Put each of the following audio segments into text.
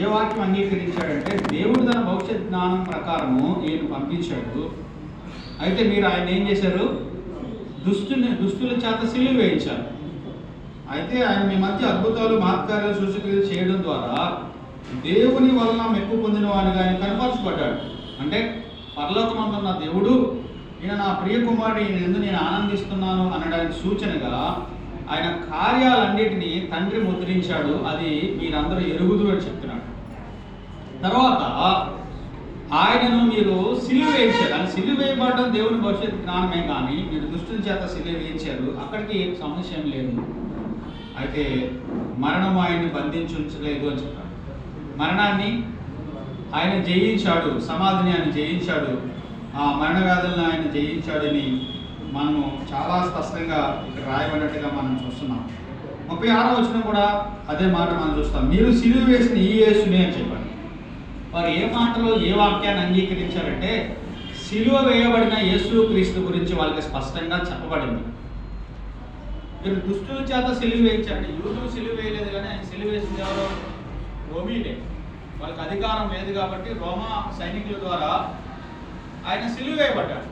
ఏ వాక్యం అంగీకరించాడంటే దేవుడు తన భవిష్యత్ జ్ఞానం ప్రకారము ఈయన పంపించాడు. అయితే మీరు ఆయన ఏం చేశారు? దుష్టుని దుష్టుల చేత సిలువ వేయించారు. అయితే ఆయన మీ మధ్య అద్భుతాలు మహత్కార్యాలు సూచకలు చేయడం ద్వారా దేవుని వలన మెప్పు పొందిన వాడిగా ఆయన కనపరచబడ్డాడు. అంటే పరలోకమందున్న దేవుడు ఈయన నా ప్రియ కుమారుడు ఈయన ఎందుకు నేను ఆనందిస్తున్నాను అనడానికి సూచనగా ఆయన కార్యాలన్నిటినీ తండ్రి ముద్రించాడు. అది మీరందరూ ఎరుగుదు అని చెప్తున్నాడు. తర్వాత ఆయనను మీరు సిలువ వేయించారు. అని సిలువ వేయబడడం దేవుని భవిష్యత్ జ్ఞానమే కానీ మీరు దుష్టుల చేత సిలువ వేయించారు. అక్కడికి సమస్య ఏం లేదు. అయితే మరణం ఆయన్ని బంధించలేదు అని చెప్పాడు మరణాన్ని ఆయన జయించాడు. సమాధిని ఆయన జయించాడు. ఆ మరణ వ్యాధులను ఆయన జయించాడని మనము చాలా స్పష్టంగా ఇక్కడ రాయబడినట్టుగా మనం చూస్తున్నాం. ముప్పై ఆరో వచ్చిన కూడా అదే మాట మనం చూస్తాం. మీరు సిలువ వేసిన ఈ యేసుని అని చెప్పాడు వారు ఏ మాటలో ఏ వాక్యాన్ని అంగీకరించారంటే సిలువ వేయబడిన యేసు క్రీస్తు గురించి వాళ్ళకి స్పష్టంగా చెప్పబడింది. మీరు దుష్టుల చేత సిలువ వేయించండి యూదులు సిలువ వేయలేదు కానీ ఆయన సిలువ వేసింది ఎవరు? రోమీలే. వాళ్ళకి అధికారం లేదు కాబట్టి రోమా సైనికుల ద్వారా ఆయన సిలువ వేయబడ్డాడు.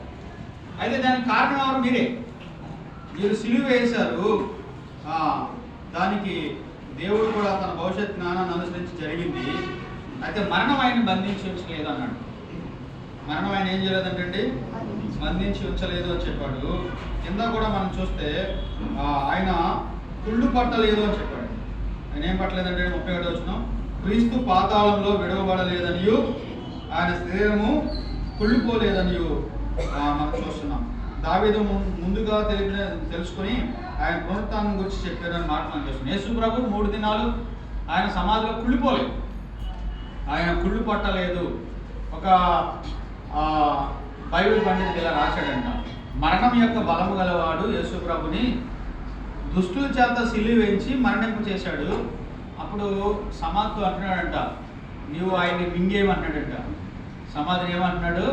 అయితే దానికి కారణం ఎవరు? మీరే. మీరు సిలువ వేశారు. దానికి దేవుడు కూడా తన భవిష్యత్ జ్ఞానాన్ని అనుసరించి జరిగింది. అయితే మరణం ఆయన బంధించి ఉంచలేదు అన్నాడు. మరణం ఆయన ఏం చేయలేదంటే బంధించి ఉంచలేదు అని చెప్పాడు. కింద కూడా మనం చూస్తే ఆయన కుళ్ళు పట్టలేదు అని చెప్పాడు. ఆయన ఏం పట్టలేదంటే ముప్పై ఒకటి వచ్చిన క్రీస్తు పాతాళంలో విడవబడలేదని ఆయన శరీరము కుళ్ళిపోలేదని మనం చూస్తున్నాం. దావీదు ముందుగా తెలిపిన తెలుసుకొని ఆయన పునరుత్నం గురించి చెప్పారని మాట మనం చేస్తున్నాం. యేసు ప్రభు మూడు దినాలు ఆయన సమాధిలో కుళ్ళిపోలేదు. ఆయన కుళ్ళు పట్టలేదు ఒక బైబిల్ పండితుడు ఇలా రాశాడంట. మరణం యొక్క బలము గలవాడు యేసుప్రభుని దుష్టుల చేత సిల్లి వేయించి మరణింపు చేశాడు. అప్పుడు సమాధు అంటున్నాడంట. నీవు ఆయన్ని మింగేయమన్నాడంట సమాధిని ఏమంటున్నాడు?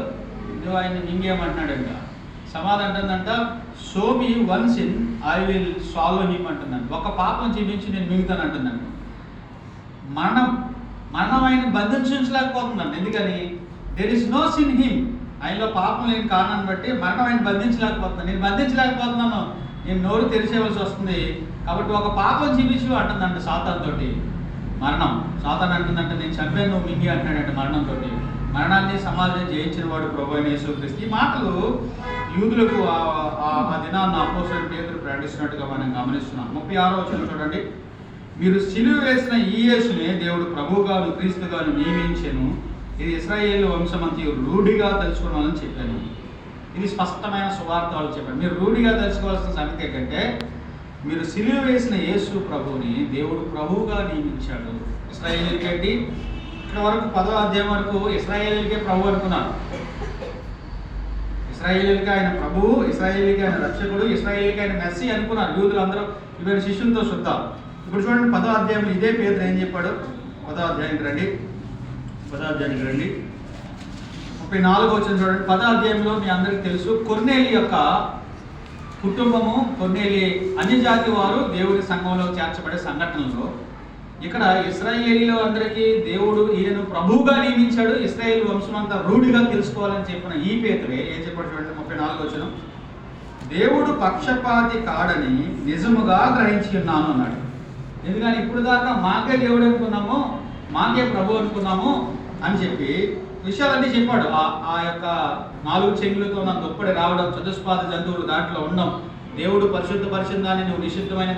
నువ్వు ఆయన్ని మింగేయమంటున్నాడంట. సమాధి అంటుందంట so me once in I will solve him అంటుందండి ఒక పాపం జీవించి నేను మింగుతాను అంటుందండి మరణం మరణం ఆయన బంధించలేకపోతున్నాను ఎందుకని? There is no sin him ఆయనలో పాపం లేని కారణాన్ని బట్టి మరణం ఆయన బంధించలేకపోతున్నాను నేను బంధించలేకపోతున్నాను. నేను నోరు తెరిచేవలసి వస్తుంది. కాబట్టి ఒక పాపం చూపించు అంటుందంట సాతాన్ తోటి. మరణం. సాతాన్ అంటుందంటే నేను చంపాను నువ్వు మింగి అంటున్నాడంటే మరణంతో మరణాన్ని సమాజం జయించిన వాడు ప్రభు అయిన ఈ మాటలు యూదులకు ఆ- దినాన్ని ఆ దినాన్న పేదలు ప్రకటిస్తున్నట్టుగా మనం గమనిస్తున్నాం. ముప్పై ఆరో వచ్చిన చూడండి. మీరు సిలువ వేసిన ఈ యేసునే దేవుడు ప్రభుగాను క్రీస్తుగాను నియమించాను. ఇది ఇస్రాయేల్ వంశమంతి రూఢిగా తెలుసుకోవాలని చెప్పాను. ఇది స్పష్టమైన సువార్తలు చెప్పాను. మీరు రూఢిగా తెలుసుకోవాల్సిన సంగతి ఏంటంటే మీరు సిలువ వేసిన యేసు ప్రభువుని దేవుడు ప్రభువుగా నియమించాడు. ఇస్రాయేలీలకి ఏంటి? ఇక్కడ వరకు పదో అధ్యాయం వరకు ఇస్రాయేల్కే ప్రభు అనుకున్నారు. ఇస్రాయేల్కి ఆయన ప్రభువు ఇస్రాయేల్కి ఆయన రక్షకుడు ఇస్రాయేల్కి ఆయన మెస్సి అనుకున్నారు. యూదులు అందరూ ఇవన్నీ శిష్యులతో చూద్దాం. ఇప్పుడు చూడండి పదో అధ్యాయంలో ఇదే పేరు ఏం చెప్పాడు? పదో అధ్యాయానికి రండి. పదో అధ్యాయానికి రండి. ముప్పై నాలుగు వచ్చిన చూడండి. పదో అధ్యాయంలో మీ అందరికి తెలుసు కొన్నేలి యొక్క కుటుంబము కొన్నేలి అన్ని జాతి వారు దేవుడి సంఘంలో చేర్చబడే సంఘటనలో ఇక్కడ ఇస్రాయేలీలో అందరికీ దేవుడు ఈయనను ప్రభువుగా నియమించాడు ఇస్రాయేల్ వంశం అంతా రూఢిగా తెలుసుకోవాలని చెప్పిన ఈ పేతురే ఏం చెప్పాడు చూడండి ముప్పై నాలుగు వచ్చిన దేవుడు పక్షపాతి కాడని నిజముగా గ్రహించి ఉన్నాను అన్నాడు. ఎందుకని ఇప్పుడు దాకా మాకే దేవుడు అనుకున్నాము మాకే ప్రభు అనుకున్నాము అని చెప్పి విషయాలన్నీ చెప్పాడు. ఆ యొక్క నాలుగు చెంగులతో నా దుప్పటి రావడం చతుష్పాద జంతువులు దాంట్లో ఉన్నాం దేవుడు పరిశుద్ధ పరిశుద్ధాన్ని నువ్వు నిషిద్ధమైన